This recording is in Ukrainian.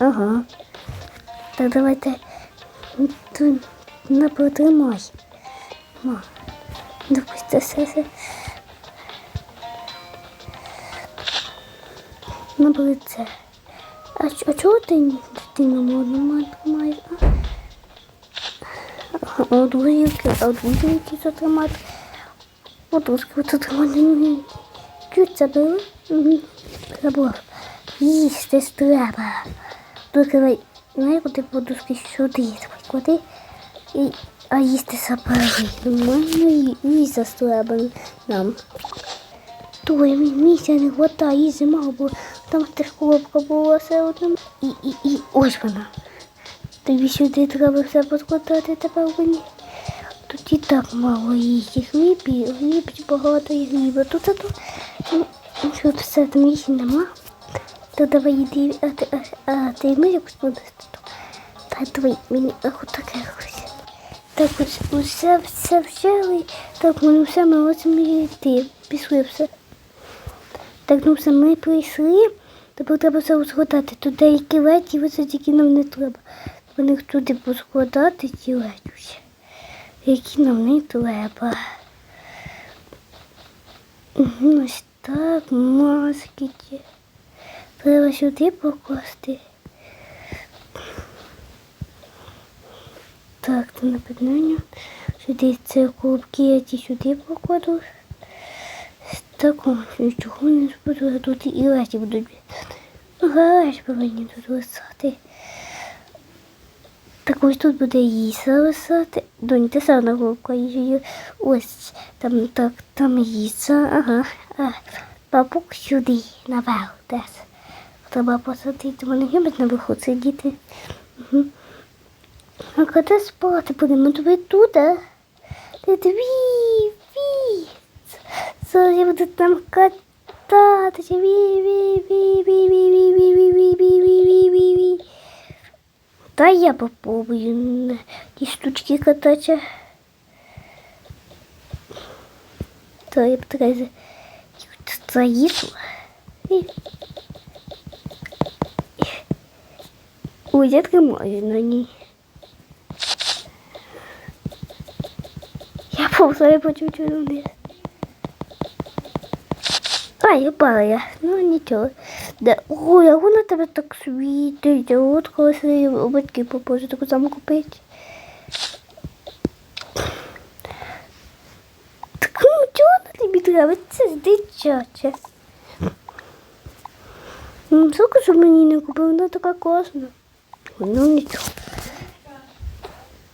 Ага. Так давайте не потримай. Допусти все. На це. А, а чого ти, ти не можна тримаєш? А от гілки, а от гілки затримати. От ласка, от. Чуть забили? Забув. Їсти треба. Викривай, знаєш, куди подушки сюди, куди. І, а їсти забили. Нормально їсти треба нам. Той місця не хватає, їсти мало, бо там коробка була все одно. І, і, і ось вона. Тобі сюди треба все подкладати тепер мені. Тут і так мало їсти. Хліб і хліб і багато і хліба. Тут тут ну, щоб все там їсти нема. То давай йди, а ти, а, а ми якось будеш тут. Та давай мені ах, таке ось. Так ось усе все взяли. Так ми все ми можемо йти. Пішли все. Так ну все ми прийшли. Тепер треба все розгадати. Тут деякі леті, ось тільки нам не треба. Вони туди поскладати ті ледь які нам не треба. Ось так, маски. ті. Треба сюди покласти. Так, то на питання. Сюди це колобки, я ті сюди покладу. Так, о, нічого не збуду, а тут і леті будуть. Ну, гараж повинні тут лисати. Так ось тут буде їса лисати. Донь, ти сам на. Ось там так, там їса, ага. А, бабук сюди, наверх десь. Треба посадити, вони люблять наверху сидіти. Угу. А коли спати будемо, тобі тут, а? Ти дві, ві. Зараз я буду там кататися. Ві, ві, ві, ві, ві, ві, ві, ві, ві, ві, ві, ві, ві, ві. Та я попробую на ті штучки кататися. То я б така за- заїхала. І- Ой, я тримаю на ній. Я повзла, я по чуть-чуть вниз. А, я пала я. Ну нічого. Да. Ой, а вона тебе так світить. А от коли свої батьки попозже таку саму купити. Так ну чого тобі треба? Це дитяче. Ну, Соку, що мені не купив, вона така класна. 何だ。